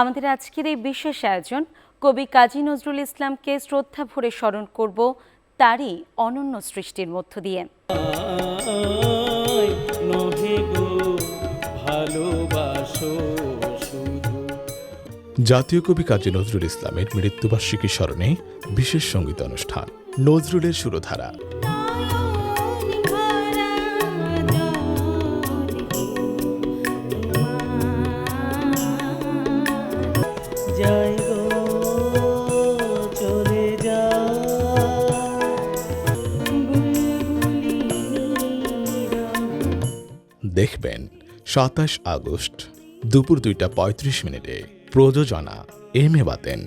আমাদের আজকের এই বিশেষ আয়োজন কবি কাজী নজরুল ইসলামকে শ্রদ্ধা ভরে স্মরণ করব তারই অনন্য সৃষ্টির মধ্য দিয়ে। আয় নহে গো ভালোবাসো শুধু। জাতীয় কবি কাজী নজরুল ইসলামের মৃত্যুবার্ষিকী স্মরণে বিশেষ সংগীত অনুষ্ঠান নজরুলের সুরধারা। দেখবেন সাতাশ আগস্ট দুপুর দুইটা পঁয়ত্রিশ মিনিটে প্রযোজনা এম এ বাতেন।